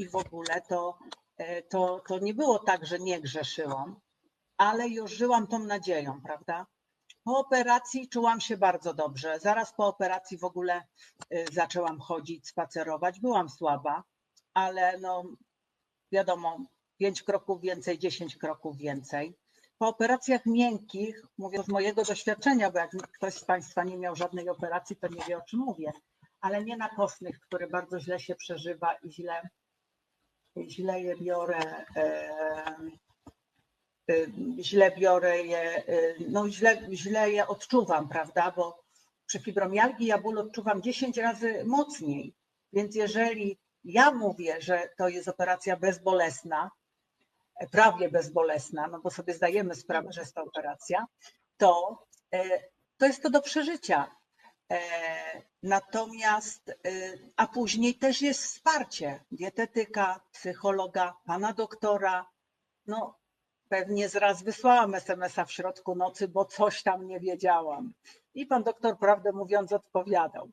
i w ogóle, to, e, to, to nie było tak, że nie grzeszyłam, ale już żyłam tą nadzieją, prawda? Po operacji czułam się bardzo dobrze. Zaraz po operacji w ogóle y, zaczęłam chodzić, spacerować. Byłam słaba, ale no wiadomo, 5 kroków więcej, 10 kroków więcej. Po operacjach miękkich, mówię z mojego doświadczenia, bo jak ktoś z Państwa nie miał żadnej operacji, to nie wie o czym mówię, ale nie na kostnych, które bardzo źle się przeżywa i źle, źle je biorę. em, y, źle biorę je, y, no źle, źle je odczuwam, prawda? Bo przy fibromialgii ja ból odczuwam 10 razy mocniej. Więc jeżeli ja mówię, że to jest operacja bezbolesna, e, prawie bezbolesna, no bo sobie zdajemy sprawę, że jest to operacja, to, e, to jest to do przeżycia. E, Natomiast, e, a później też jest wsparcie dietetyka, psychologa, pana doktora. No, pewnie zraz wysłałam SMS-a w środku nocy, bo coś tam nie wiedziałam. I pan doktor, prawdę mówiąc, odpowiadał.